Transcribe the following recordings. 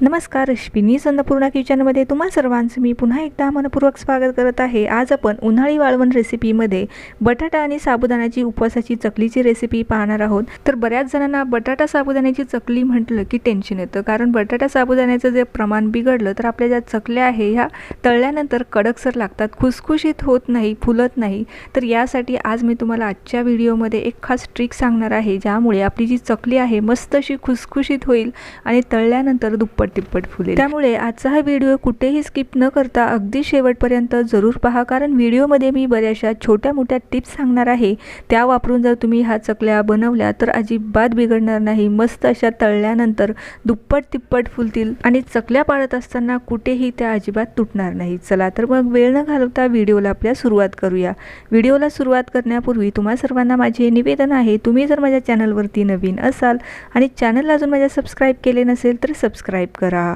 नमस्कार रश्मिनी संदपूर्णा किचनमध्ये तुम्हा सर्वांचं मी पुन्हा एकदा मनपूर्वक स्वागत करत आहे. आज आपण उन्हाळी वाळवण रेसिपीमध्ये बटाटा आणि साबुदाण्याची उपवासाची चकलीची रेसिपी पाहणार आहोत. तर बऱ्याच जणांना बटाटा साबुदाण्याची चकली म्हटलं की टेन्शन येतं. कारण बटाटा साबुदाण्याचं जे प्रमाण बिघडलं तर आपल्या ज्या चकल्या आहे ह्या तळल्यानंतर कडकसर लागतात खुसखुशीत होत नाही फुलत नाही. तर यासाठी आज मी तुम्हाला आजच्या व्हिडिओमध्ये एक खास ट्रिक सांगणार आहे ज्यामुळे आपली जी चकली आहे मस्त अशी खुसखुशीत होईल आणि तळल्यानंतर दुप्पट तिप्पट फुलेल. त्यामुळे आजचा हा व्हिडिओ कुठेही स्किप न करता अगदी शेवटपर्यंत जरूर पहा कारण व्हिडिओमध्ये मी बऱ्याचशा छोट्या मोठ्या टिप्स सांगणार आहे. त्या वापरून जर तुम्ही ह्या चकल्या बनवल्या तर अजिबात बिघडणार नाही. मस्त अशा तळल्यानंतर दुप्पट तिप्पट फुलतील आणि चकल्या पाळत असताना कुठेही त्या अजिबात तुटणार नाही. चला तर मग वेळ न घालवता व्हिडिओला आपल्या सुरुवात करूया. व्हिडिओला सुरुवात करण्यापूर्वी तुम्हा सर्वांना माझे निवेदन आहे तुम्ही जर माझ्या चॅनलवरती नवीन असाल आणि चॅनलला अजून माझ्या सबस्क्राईब केले नसेल तर सबस्क्राईब करा.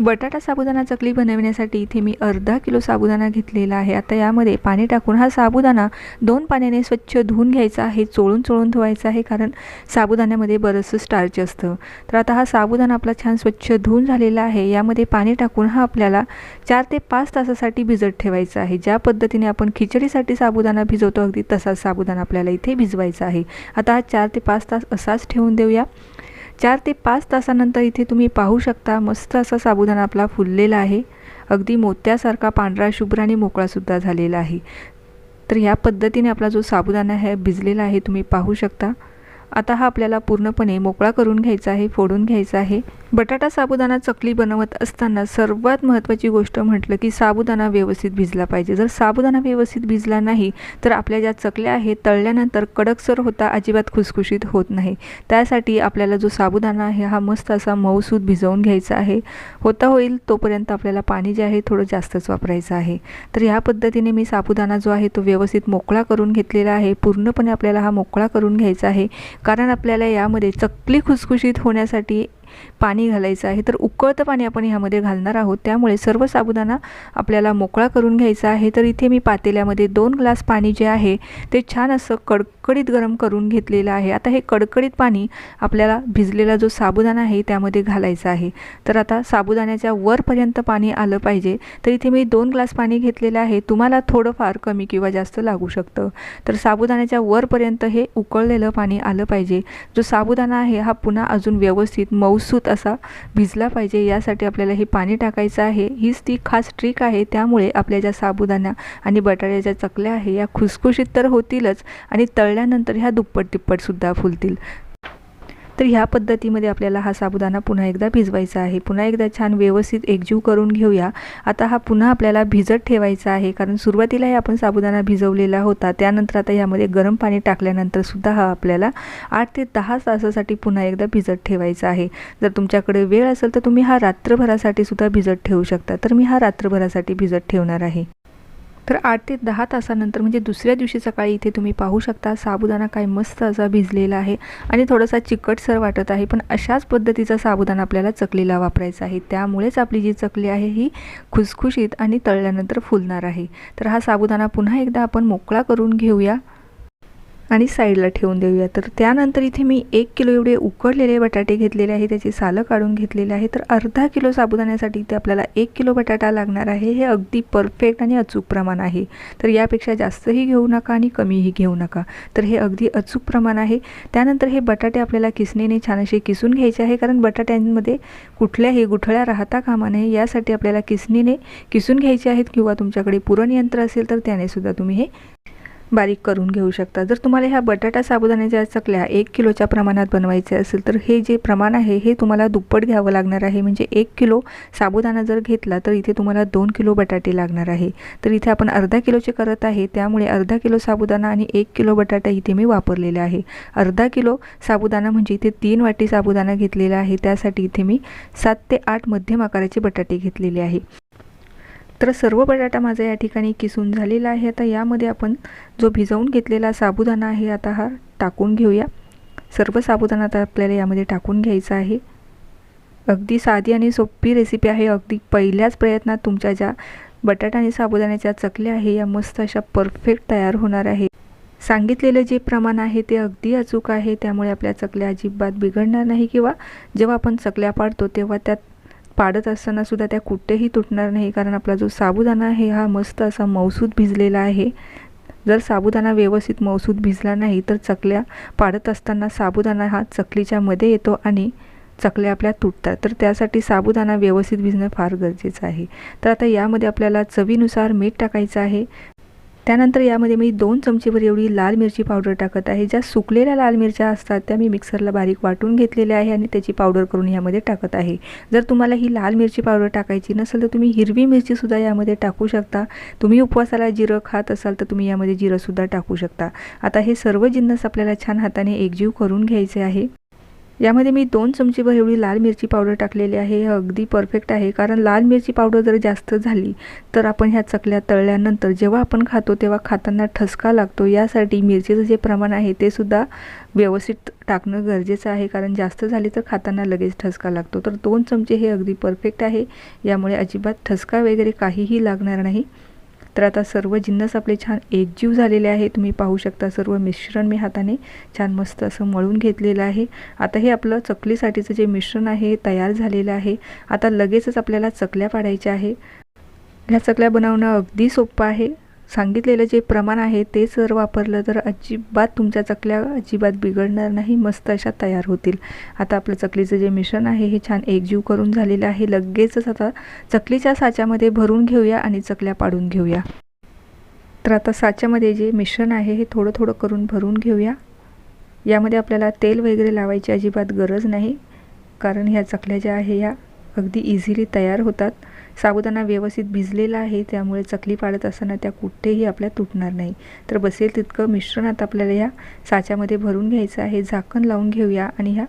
बटाटा साबुदाणा चकली बनवण्यासाठी इथे मी अर्धा किलो साबुदाणा घेतलेला आहे. आता यामध्ये पाणी टाकून हा साबुदाणा दोन पाण्याने स्वच्छ धुवून घ्यायचा आहे. चोळून चोळून धुवायचा आहे कारण साबुदाण्यामध्ये बरंचसं स्टार्च असतं. तर आता हा साबुदाणा आपला छान स्वच्छ धुवून झालेला आहे. यामध्ये पाणी टाकून हा आपल्याला चार ते पाच तासासाठी भिजत ठेवायचा आहे. ज्या पद्धतीने आपण खिचडीसाठी साबुदाणा भिजवतो अगदी तसाच साबुदाणा आपल्याला इथे भिजवायचा आहे. आता हा चार ते पाच तास असाच ठेवून देऊया. चार ते पाच तासानंतर इथे तुम्ही पाहू शकता मस्त असा साबुदाणा आपला फुललेला आहे. अगदी मोत्यासारखा पांढरा शुभ्र आणि मोकळासुद्धा झालेला आहे. तर ह्या पद्धतीने आपला जो साबुदाणा आहे भिजलेला आहे तुम्ही पाहू शकता. आता हा आपल्याला पूर्णपणे मोकळा करून घ्यायचा आहे फोडून घ्यायचा आहे. बटाटा साबुदाणा चकली बनवत असताना सर्वात महत्त्वाची गोष्ट म्हटलं की साबुदाणा व्यवस्थित भिजला पाहिजे. जर साबुदाणा व्यवस्थित भिजला नाही तर आपल्या ज्या चकल्या आहेत तळल्यानंतर कडकसर होता अजिबात खुसखुशीत होत नाही. त्यासाठी आपल्याला जो साबुदाणा आहे हा मस्त असा मऊसूद भिजवून घ्यायचा आहे. होता होईल तोपर्यंत आपल्याला पाणी जे आहे थोडं जास्तच वापरायचं आहे. तर ह्या पद्धतीने मी साबुदाणा जो आहे तो व्यवस्थित मोकळा करून घेतलेला आहे. पूर्णपणे आपल्याला हा मोकळा करून घ्यायचा आहे. कारण आपल्याला यामध्ये चकली खुसखुशीत होण्यासाठी पाणी घालायचं आहे. तर उकळतं पाणी आपण ह्यामध्ये घालणार आहोत. त्यामुळे सर्व साबुदाणा आपल्याला मोकळा करून घ्यायचा आहे. तर इथे मी पातेल्यामध्ये दोन ग्लास पाणी जे आहे ते छान असं कडकडीत गरम करून घेतलेलं आहे. आता हे कडकडीत पाणी आपल्याला भिजलेला जो साबुदाणा आहे त्यामध्ये घालायचा आहे. तर आता साबुदाण्याच्या वरपर्यंत पाणी आलं पाहिजे. तर इथे मी दोन ग्लास पाणी घेतलेलं आहे. तुम्हाला थोडंफार कमी किंवा जास्त लागू शकतं. तर साबुदाण्याच्या वरपर्यंत हे उकळलेलं पाणी आलं पाहिजे. जो साबुदाणा आहे हा पुन्हा अजून व्यवस्थित मऊसूत असा भिजला पाहिजे. यासाठी आपल्याला हे पाणी टाकायचं आहे. हीच ती खास ट्रिक आहे. त्यामुळे आपल्या ज्या साबुदाणा आणि बटाट्याच्या चकल्या आहे या खुसखुशीत तर होतीलच आणि तळ वाळल्यानंतर ह्या दुप्पट तिप्पटसुद्धा फुलतील. तर ह्या पद्धतीमध्ये आपल्याला हा साबुदाणा पुन्हा एकदा भिजवायचा आहे. पुन्हा एकदा छान व्यवस्थित एकजीव करून घेऊया. आता हा पुन्हा आपल्याला भिजत ठेवायचा आहे. कारण सुरुवातीलाही आपण साबुदाणा भिजवलेला होता. त्यानंतर आता यामध्ये गरम पाणी टाकल्यानंतर सुद्धा हा आपल्याला आठ ते दहा तासासाठी पुन्हा एकदा भिजत ठेवायचा आहे. जर तुमच्याकडे वेळ असेल तर तुम्ही हा रात्रभरासाठी सुद्धा भिजत ठेवू शकता. तर मी हा रात्रभरासाठी भिजत ठेवणार आहे. तर आठ ते दहा तासानंतर म्हणजे दुसऱ्या दिवशी सकाळी इथे तुम्ही पाहू शकता साबुदाणा काय मस्त असा भिजलेला आहे आणि थोडासा चिकटसर वाटत आहे. पण अशाच पद्धतीचा साबुदाणा आपल्याला चकलीला वापरायचा आहे. त्यामुळेच आपली जी चकली आहे ही खुसखुशीत आणि तळल्यानंतर फुलणार आहे. तर हा साबुदाणा पुन्हा एकदा आपण मोकळा करून घेऊया. आणि साईडला ठेवून देऊया. तर त्यानंतर इथे मी एक किलो एवढे उकडलेले बटाटे घेतलेले आहे त्याची सालं काढून घेतलेले आहे. तर अर्धा किलो साबुदाण्यासाठी इथे आपल्याला एक किलो बटाटा लागणार आहे. हे अगदी परफेक्ट आणि अचूक प्रमाण आहे. तर यापेक्षा जास्तही घेऊ नका आणि कमीही घेऊ नका. तर हे अगदी अचूक प्रमाण आहे. त्यानंतर हे बटाटे आपल्याला किसणीने छान असे किसून घ्यायचे आहे कारण बटाट्यांमध्ये कुठल्याही गुठळ्या राहता कामा नये. यासाठी आपल्याला किसणीने किसून घ्यायचे आहेत किंवा तुमच्याकडे पुरणयंत्र असेल तर त्याने सुद्धा तुम्ही हे बारीक करून घेऊ शकता. जर तुम्हाला ह्या बटाटा साबुदाण्याच्या चकल्या एक किलोच्या प्रमाणात बनवायचे असेल तर हे जे प्रमाण आहे हे तुम्हाला दुप्पट घ्यावं लागणार आहे. म्हणजे एक किलो साबुदाणा जर घेतला तर इथे तुम्हाला दोन किलो बटाटे लागणार आहे. तर इथे आपण अर्धा किलोचे करत आहे त्यामुळे अर्धा किलो साबुदाणा आणि एक किलो बटाटा इथे मी वापरलेले आहे. अर्धा किलो साबुदाणा म्हणजे इथे तीन वाटी साबुदाणा घेतलेला आहे. त्यासाठी इथे मी सात ते आठ मध्यम आकाराचे बटाटे घेतलेले आहे. तर सर्व बटाटा माझा या ठिकाणी किसून झालेला आहे. आता यामध्ये आपण जो भिजवून घेतलेला साबुदाणा आहे आता हा टाकून घेऊया. सर्व साबुदाणा आता आपल्याला यामध्ये टाकून घ्यायचा आहे. अगदी साधी आणि सोपी रेसिपी आहे. अगदी पहिल्याच प्रयत्नात तुमच्या ज्या बटाटा आणि साबुदाण्याच्या चकल्या आहे या मस्त अशा परफेक्ट तयार होणार आहे. सांगितलेलं जे प्रमाण आहे ते अगदी अचूक आहे. त्यामुळे आपल्या चकल्या अजिबात बिघडणार नाही किंवा जेव्हा आपण चकल्या पाडतो तेव्हा त्यात पाडत असताना सुद्धा त्या कुठेही तुटणार नाही. कारण आपला जो साबुदाणा आहे हा मस्त असा मौसूद भिजलेला आहे. जर साबुदाणा व्यवस्थित मौसूद भिजला नाही तर चकल्या पाडत असताना साबुदाणा हा चकलीच्या मध्ये येतो आणि चकल्या आपल्या तुटतात. तर त्यासाठी साबुदाणा व्यवस्थित भिजणं फार गरजेचं आहे. तर आता यामध्ये आपल्याला चवीनुसार मीठ टाकायचं आहे. त्यानंतर यामध्ये मी दोन चमचेभर एवढी लाल मिरची पावडर टाकत आहे. ज्या सुकलेल्या लाल मिरच्या असतात त्या मी मिक्सरला बारीक वाटून घेतलेल्या आहे आणि त्याची पावडर करून यामध्ये टाकत आहे. जर तुम्हाला ही लाल मिरची पावडर टाकायची नसेल तर तुम्ही हिरवी मिरचीसुद्धा यामध्ये टाकू शकता. तुम्ही उपवासाला जिरं खात असाल तर तुम्ही यामध्ये जिरंसुद्धा टाकू शकता. आता हे सर्व जिन्नस आपल्याला छान हाताने एकजीव करून घ्यायचे आहे. यामध्ये मी दोन चमचीभर एवढी लाल मिरची पावडर टाकलेली आहे. हे अगदी परफेक्ट आहे कारण लाल मिरची पावडर जर जास्त झाली तर आपण ह्या चकल्या तळल्यानंतर जेव्हा आपण खातो तेव्हा खाताना ठसका लागतो. यासाठी मिरचीचं जे प्रमाण आहे ते सुद्धा व्यवस्थित टाकणं गरजेचं आहे कारण जास्त झाली तर खाताना लगेच ठसका लागतो. तर दोन चमचे हे अगदी परफेक्ट आहे. यामुळे अजिबात ठसका वगैरे काहीही लागणार नाही. तर आता सर्व जिन्नस आपले छान एकजीव झालेले आहे तुम्ही पाहू शकता सर्व मिश्रण मी हाताने छान मस्त असं मळून घेतलेलं आहे. आता हे आपलं चकलीसाठीचं जे मिश्रण आहे हे तयार झालेलं आहे. आता लगेचच आपल्याला चकल्या पाडायच्या आहे. ह्या चकल्या बनवणं अगदी सोपं आहे. सांगितलेलं जे प्रमाण आहे ते जर वापरलं तर अजिबात तुमच्या चकल्या अजिबात बिघडणार नाही. मस्त अशा तयार होतील. आता आपलं चकलीचं जे मिश्रण आहे हे छान एकजीव करून झालेलं आहे. लगेचच आता चकलीच्या साच्यामध्ये भरून घेऊया आणि चकल्या पाडून घेऊया. तर आता साच्यामध्ये जे मिश्रण आहे हे थोडं थोडं करून भरून घेऊया. यामध्ये आपल्याला तेल वगैरे लावायची अजिबात गरज नाही. कारण ह्या चकल्या ज्या आहे ह्या अगदी इझिली तयार होतात. साबुदाणा व्यवस्थित भिजलेला आहे त्यामुळे चकली पाडत असताना त्या कुठेही आपल्या तुटणार नाही. तर बसेल तितकं मिश्रण आता आपल्याला ह्या साच्यामध्ये भरून घ्यायचं आहे. झाकण लावून घेऊया आणि ह्या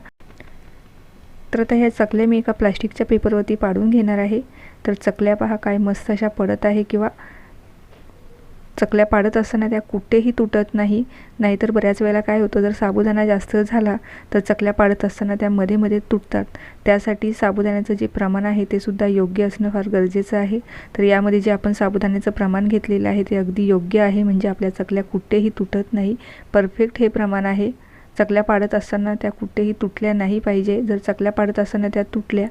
तर आता ह्या चकल्या मी एका प्लास्टिकच्या पेपरवरती पाडून घेणार आहे. तर चकल्या पहा काय मस्त अशा पडत आहे किंवा चकल्या पाडत असताना त्या कुठेही तुटत नाही. नाहीतर बऱ्याच वेळेला काय होतं जर साबुदाणा जास्त झाला तर चकल्या पाडत असताना त्या मध्ये मध्ये तुटतात. त्यासाठी साबुदाण्याचं जे प्रमाण आहे ते सुद्धा योग्य असणं फार गरजेचं आहे. तर यामध्ये जे आपण साबुदाण्याचं प्रमाण घेतलेलं आहे ते अगदी योग्य आहे म्हणजे आपल्या चकल्या कुठेही तुटत नाही. परफेक्ट हे प्रमाण आहे. चकल्या पाडत असताना त्या कुठेही तुटल्या नाही पाहिजे. जर चकल्या पाडत असताना त्या तुटल्या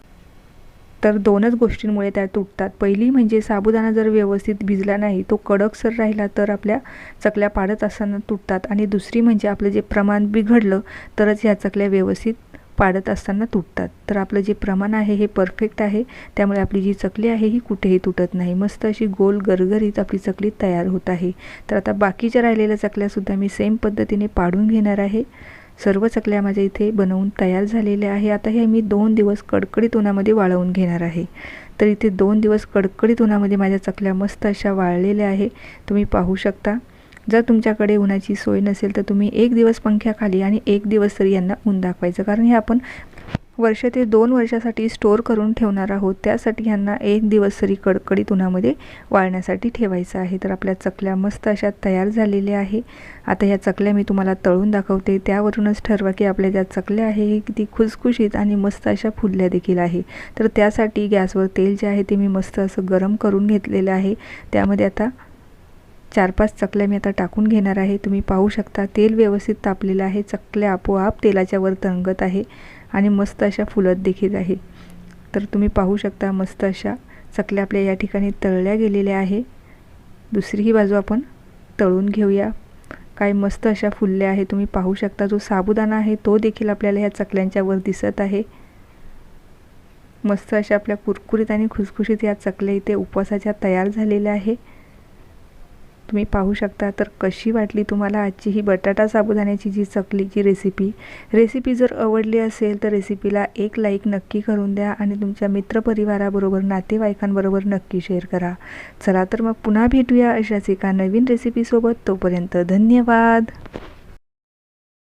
तर दोनच गोष्टींमुळे त्या तुटतात. पहिली म्हणजे साबुदाणा जर व्यवस्थित भिजला नाही तो कडकसर राहिला तर आपल्या चकल्या पाडत असताना तुटतात. आणि दुसरी म्हणजे आपलं जे प्रमाण बिघडलं तरच ह्या चकल्या व्यवस्थित पाडत असताना तुटतात. तर आपलं जे प्रमाण आहे हे परफेक्ट आहे. त्यामुळे आपली जी चकली आहे ही कुठेही तुटत नाही. मस्त अशी गोल गरगरीत आपली चकली तयार होत आहे. तर आता बाकीच्या राहिलेल्या चकल्यासुद्धा मी सेम पद्धतीने पाडून घेणार आहे. सर्व चकल्या माझ्या इथे बनवून तयार झालेल्या आहे. आता हे मी दोन दिवस कडकडीत उन्हामध्ये वाळवून घेणार आहे. तर इथे दोन दिवस कडकडीत उन्हामध्ये माझ्या चकल्या मस्त अशा वाळलेल्या आहे. तुम्ही पाहू शकता. जर तुमच्याकडे उन्हाची सोय नसेल तर तुम्ही एक दिवस पंख्याखाली आणि एक दिवस तरी यांना ऊन दाखवायचं. कारण हे आपण वर्ष ते दोन वर्षासाठी स्टोअर करून ठेवणार आहोत. त्यासाठी ह्यांना एक दिवस तरी कडकडीत उन्हामध्ये वाळण्यासाठी ठेवायचं आहे. तर आपल्या चकल्या मस्त अशा तयार झालेल्या आहे. आता ह्या चकल्या मी तुम्हाला तळून दाखवते. त्यावरूनच ठरवा की आपल्या ज्या चकल्या आहे हे किती खुसखुशीत आणि मस्त अशा फुलल्या देखील आहे. तर त्यासाठी गॅसवर तेल जे आहे ते मी मस्त असं गरम करून घेतलेलं आहे. त्यामध्ये आता चार पाच चकल्या मी आता टाकून घेणार आहे. तुम्ही पाहू शकता तेल व्यवस्थित तापलेलं आहे. चकल्या आपोआप तेलाच्या वर तरंगत आहे. आणि मस्त अशा फुलत देखील आहे. तर तुम्ही पाहू शकता मस्त अशा चकल्या आपल्या या ठिकाणी तळल्या गेलेल्या आहे. दुसरीही बाजू आपण तळून घेऊया. काय मस्त अशा फुलल्या आहे. तुम्ही पाहू शकता जो साबुदाणा आहे तो देखील आपल्याला ह्या चकल्यांच्या वर दिसत आहे. मस्त अशा आपल्या कुरकुरीत आणि खुसखुशीत या चकल्या इथे उपवासाच्या तयार झालेल्या आहे. तुम्ही पाहू शकता. तर कशी वाटली तुम्हाला आजची ही बटाटा साबुदाण्याची जी चकलीची रेसिपी रेसिपी जर आवडली असेल तर रेसिपीला एक लाईक नक्की करून द्या आणि तुमच्या मित्रपरिवाराबरोबर नातेवाईकांबरोबर नक्की शेअर करा. चला तर मग पुन्हा भेटूया अशाच एका नवीन रेसिपीसोबत तोपर्यंत धन्यवाद!